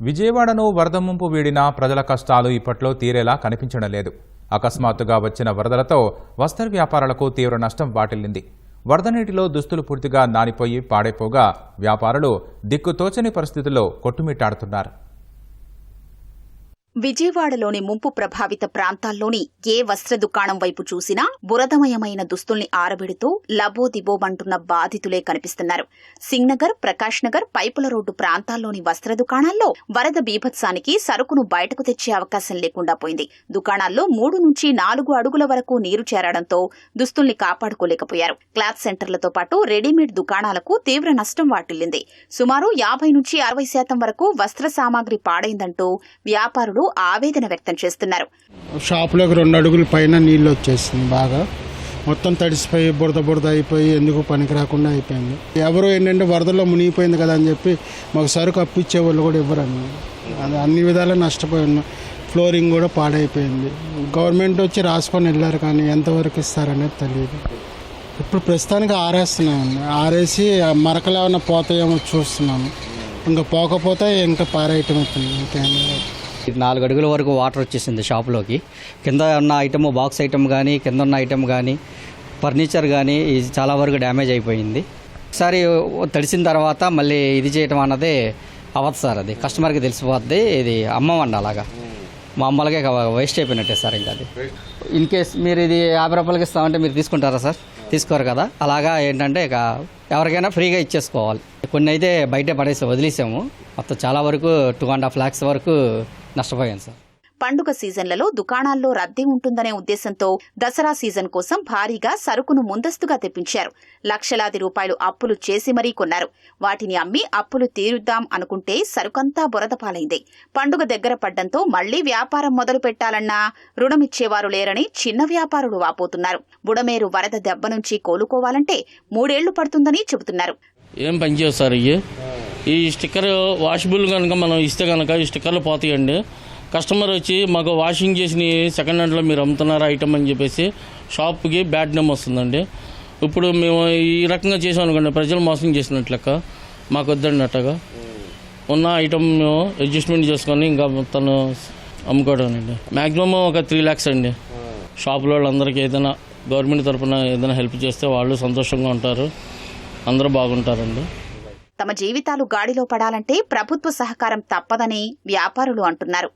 విజయవాడను వరద ముంపు వీడిన ప్రజల కష్టాలు ఇప్పట్లో తీరేలా కనిపించడం లేదు. అకస్మాత్తుగా వచ్చిన వరదలతో వస్త్ర వ్యాపారాలకు తీవ్ర నష్టం వాటిల్లింది. వరద నీటిలో దుస్తులు పూర్తిగా నానిపోయి పాడైపోగా వ్యాపారులు దిక్కుతోచని పరిస్థితుల్లో కొట్టుమిట్టాడుతున్నారు. విజయవాడలోని ముంపు ప్రభావిత ప్రాంతాల్లోని ఏ వస్త్ర దుకాణం వైపు చూసినా బురదమయమైన దుస్తుల్ని ఆరబెడుతూ లబోదిబోమంటున్న బాధితులే కనిపిస్తున్నారు. సింగ్నగర్ ప్రకాష్ నగర్ పైపుల రోడ్డు ప్రాంతాల్లోని వస్త్ర దుకాణాల్లో వరద బీభత్సానికి సరుకును బయటకు తెచ్చే అవకాశం లేకుండా పోయింది. దుకాణాల్లో మూడు నుంచి నాలుగు అడుగుల వరకు నీరు చేరడంతో దుస్తుల్ని కాపాడుకోలేకపోయారు. క్లాత్ సెంటర్లతో పాటు రెడీమేడ్ దుకాణాలకు తీవ్ర నష్టం వాటిల్లింది. సుమారు యాభై నుంచి అరవై శాతం వరకు వస్త్ర సామాగ్రి పాడైందంటూ వ్యాపారులు ఆవేదన వ్యక్తం చేస్తున్నారు. షాప్లోకి రెండు అడుగుల పైన నీళ్ళు వచ్చేసింది బాగా. మొత్తం తడిసిపోయి బురద బురద అయిపోయి ఎందుకు పనికి రాకుండా అయిపోయింది. ఎవరు ఏంటంటే వరదల్లో మునిగిపోయింది కదా అని చెప్పి మాకు సరుకు అప్పిచ్చే వాళ్ళు కూడా ఇవ్వరని అది అన్ని విధాలా నష్టపోయి ఉన్నాం ఫ్లోరింగ్ కూడా పాడైపోయింది. గవర్నమెంట్ వచ్చి రాసుకొని వెళ్ళారు కానీ ఎంతవరకు ఇస్తారనేది తెలియదు. ఇప్పుడు ప్రస్తుతానికి ఆరేస్తున్నామండి ఆరేసి మరకలు ఏమైనా పోతాయేమో చూస్తున్నాము ఇంకా పోకపోతే ఇంకా పారేయటం అవుతుంది. ఇంకేమీ లేదు. నాలుగు అడుగుల వరకు వాటర్ వచ్చేసింది షాప్లోకి. కింద ఉన్న ఐటమ్ బాక్స్ ఐటమ్ కానీ కింద ఉన్న ఐటమ్ కానీ ఫర్నిచర్ కానీ ఇది చాలా వరకు డ్యామేజ్ అయిపోయింది. ఒకసారి తడిసిన తర్వాత మళ్ళీ ఇది చేయటం అన్నది అవ్వదు సార్ అది. కస్టమర్కి తెలిసిపోద్ది ఇది అమ్మవండి అలాగా. మామూలుగా వేస్ట్ అయిపోయినట్టే సార్ ఇంకా అది. ఇన్ కేస్ మీరు ఇది యాభై రూపాయలకి ఇస్తామంటే మీరు తీసుకుంటారా సార్? తీసుకోరు కదా. అలాగా ఏంటంటే ఇక ఎవరికైనా ఫ్రీగా ఇచ్చేసుకోవాలి. కొన్ని అయితే బయట పడేసి వదిలేసాము. మొత్తం చాలా వరకు టూ అండ్ హాఫ్ ల్యాక్స్ వరకు నష్టపోయాం సార్. పండుగ సీజన్లలో దుకాణాల్లో రద్దీ ఉంటుందనే ఉద్దేశంతో దసరా సీజన్ కోసం భారీగా సరుకును ముందస్తుగా తెప్పించారు. లక్షలాది రూపాయలు అప్పులు చేసి మరీ కొన్నారు. వాటిని అమ్మి అప్పులు తీరుద్దాం అనుకుంటే సరుకంతా బురద పాలైంది. పండుగ దగ్గర పడ్డంతో మళ్ళీ వ్యాపారం మొదలు పెట్టాలన్నా రుణమిచ్చేవారు లేరని చిన్న వ్యాపారులు వాపోతున్నారు. బుడమేరు వరద దెబ్బ నుంచి కోలుకోవాలంటే మూడేళ్ళు పడుతుందని చెబుతున్నారు. ఏం ఈ స్టిక్కర్ వాషబుల్ కనుక మనం ఇస్తే కనుక ఈ స్టిక్కర్లు పోతాయండి. కస్టమర్ వచ్చి మాకు వాషింగ్ చేసిన సెకండ్ హ్యాండ్లో మీరు అమ్ముతున్నారు ఐటమ్ అని చెప్పేసి షాప్కి బ్యాడ్ నేమ్ వస్తుందండి. ఇప్పుడు మేము ఈ రకంగా చేసాం అనుకోండి ప్రజలు మోసం చేసినట్లెక్క మాకు వద్దండి అట్టగా. ఉన్న ఐటమ్ మేము అడ్జస్ట్మెంట్ చేసుకొని ఇంకా తను అమ్ముకోవడం అండి మ్యాక్సిమం ఒక త్రీ ల్యాక్స్ అండి. షాపులో వాళ్ళందరికీ ఏదైనా గవర్నమెంట్ తరఫున ఏదైనా హెల్ప్ చేస్తే వాళ్ళు సంతోషంగా ఉంటారు. అందరూ బాగుంటారండి. తమ జీవితాలు గాడిలో పడాలంటే ప్రభుత్వ సహకారం తప్పదని వ్యాపారులు అంటున్నారు.